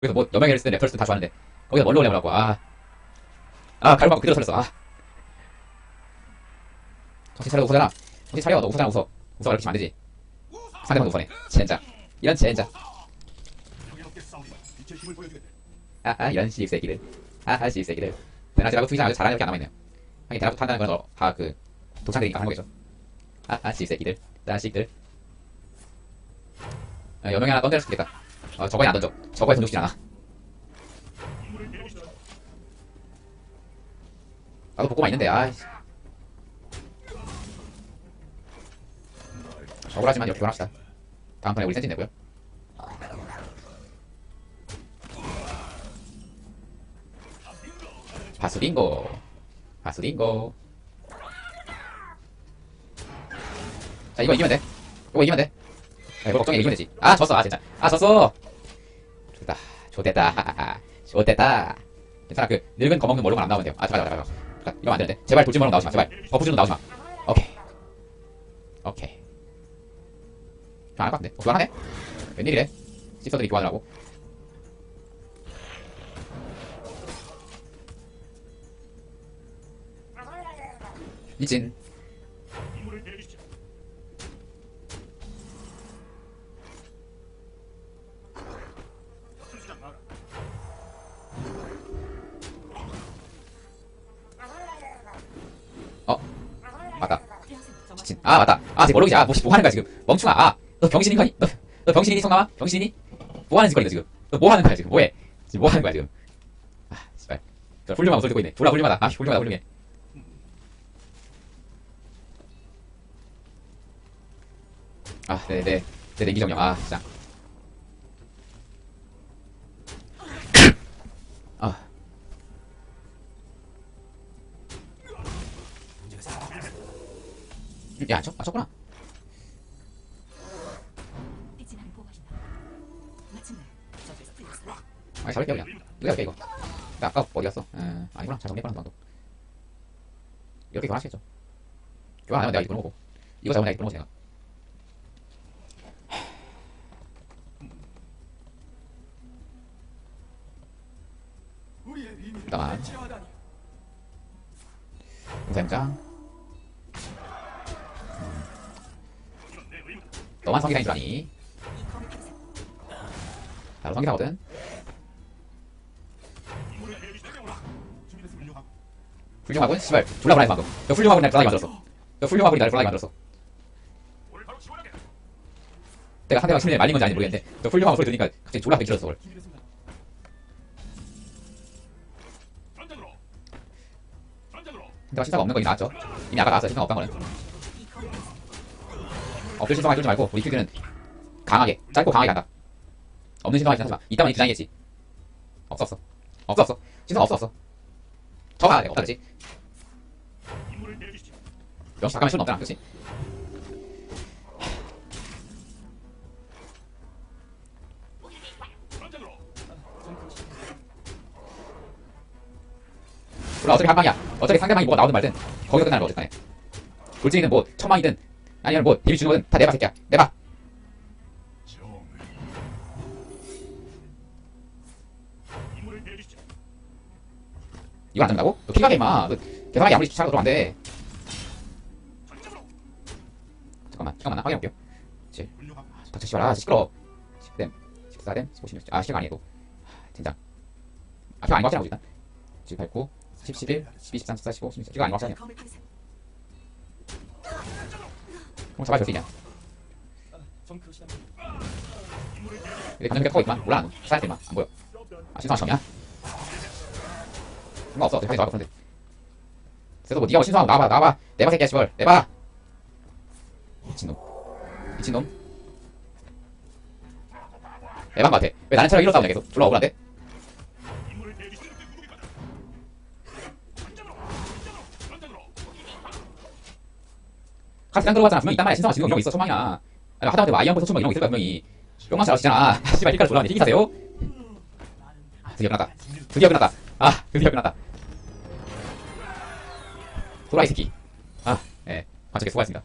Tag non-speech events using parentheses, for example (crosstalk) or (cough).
그래서 뭐 여명이를 쓰든 랩터를 쓰든 다 좋아하는데 거기서 뭘로 올려보라고 아. 아 가루방구 그대로 살렸어 아. 정신 차려 웃어잖아 정신 차려 너 웃어잖아 웃어 웃어 이렇게 하면 안 되지. 상대방 웃어네. 젠장. 이런 젠장. 아아 이런 시입새끼들. 아아 시입새끼들. 대낮이라고 투기장 아주 잘하는 밖에 안 남아있네요. 하긴 대낮부터 한다는 건 다그 독창들이니까 하는 거겠죠. 아아 시입새끼들. 자식들. 아, 여명이 하나 수 있겠다 어 저거에 안 던져. 저거에 던져주진 않아. 나도 복고만 있는데 아이씨. 억울하지만 이렇게 합시다. 다음 판에 우리 센진 내고요. 바스빙고. 바스빙고. 자 이거 이기면 돼. 이거 이기면 돼 야, 이거 걱정해 이기면 되지. 아 졌어. 아 진짜. 아 졌어. 좋다. 좋됐다. (laughs) 좋됐다. 괜찮아. 그 늙은 거먹는 멀로만 안 나오면 돼요. 아 잠깐 잠깐 잠깐 이러면 안 되는데. 제발 돌진머로 나오지 마. 제발. 버프준으로 나오지 마. 오케이. 오케이. 교환할 것 같은데. 어, 교환하네? 웬일이래? 시서들이 교환을 하고? 미친 미친 아 맞다. 아쟤 모르겠지. 아 뭐, 뭐 하는 거야 지금? 멍충아 아너 병신인가 너, 너 병신이니 성남아? 병신이니? 뭐 하는 짓거리야 지금? 너 뭐 하는 거야 지금? 뭐해? 지금 뭐 하는 거야 지금? 아 씨발. 저 훌륭한 소리 듣고 있네. 졸라 훌륭하다. 아 훌륭하다 훌륭해. 아 네네. 내 냉기 정령 아 진짜 야, 저기서 틀렸어. 아, 잡을게요, 그냥. 누가 잡게, 이거. 나 아까 어디 갔어? 음, 아니구나. 잘 정리해봐라, 방도. 이렇게 교환하시겠죠. 교환 안 하면 내가 이끌어 오고. 이거 잡으면 내가 이끌어 오지, 내가. 잠깐만. 공사임장. 너만 성기사인 줄 아니? 나도 성기사거든. 훌륭하군? 씨발, 졸라 불안해, 방금. 너 훌륭하군, 날 불안하게 만들었어. 너 훌륭하군이 나를 불안하게 만들었어. 내가 상대방 심리에 말린 건지 아닌지 모르겠는데, 너 훌륭하고 소리 들으니까 갑자기 졸라 뱅칠었어, 그걸. 상대방 신사가 없는 거 이미 나왔죠. 이미 아까 나왔어, 신사가 없단 거는. 없을 신성만 쫄지 말고, 우리 킬드는 강하게, 짧고 강하게 간다. 없는 신성하긴 하지만, 이따만 디자인했지. 없어, 없어. 없어, 없어. 신성 없어, 없어. 저 가야 돼, 없다, 그치? 역시 잠깐만 수는 없잖아, 그치? 몰라, 어차피 한 방이야. 어차피 상대방이 뭐가 나오든 말든, 거기서 끝나는 거, 어쨌든 간에. 돌진이든 뭐, 천망이든, 아니면 뭐, 데뷔 주는 거든, 다 내봐, 새끼야. 내봐. 이거 안 된다고? 너 키가 임마. 너 계산하기 아무리 차가 들어안 돼. 잠깐만, 잠깐만, 확인해볼게요. 7. 닥쳐, 씨발, 아, 시끄러워. 10댐, 14댐, 15, 16. 아, 시가 아니고. 진짜. 아, 키가 아닌 것 같잖아, 일단. 7, 8, 9, 10, 11, 12, 13, 14, 15, 16. 키가 아닌 것 같잖아. 검 그럼 잡아줄 수 있냐? 근데 감정이 타고 있구만. 몰라, 너. 사야 돼, 임마. 안 보여. 아, 신성한 정이야? 상관없어. 어차피 나와, 그런데. 그래서 뭐, 니가 뭐 신성하고 나와봐, 나와봐. 내봐, 새끼야, 씨발. 내봐. 미친놈. 미친놈. 에반 같아. 왜 나는 차라리 이로 싸우냐, 계속. 졸라 억울한데? 카스 장 들어가잖아. 분명히 있단 말이야. 신성아 지금 이런 거 있어, 소망이야. 아니, 하다못해 뭐 아이언버섯 소망 이런 거 있을 거야, 분명히. 뿅망 잘 아시잖아. 씨발, 힐까지 졸라는데 희귀사세요? 아, 드디어 끝났다. 드디어 끝났다. 아, 드디어 끝났다. 도라이 새끼. 아, 예. 관측에 수고하셨습니다.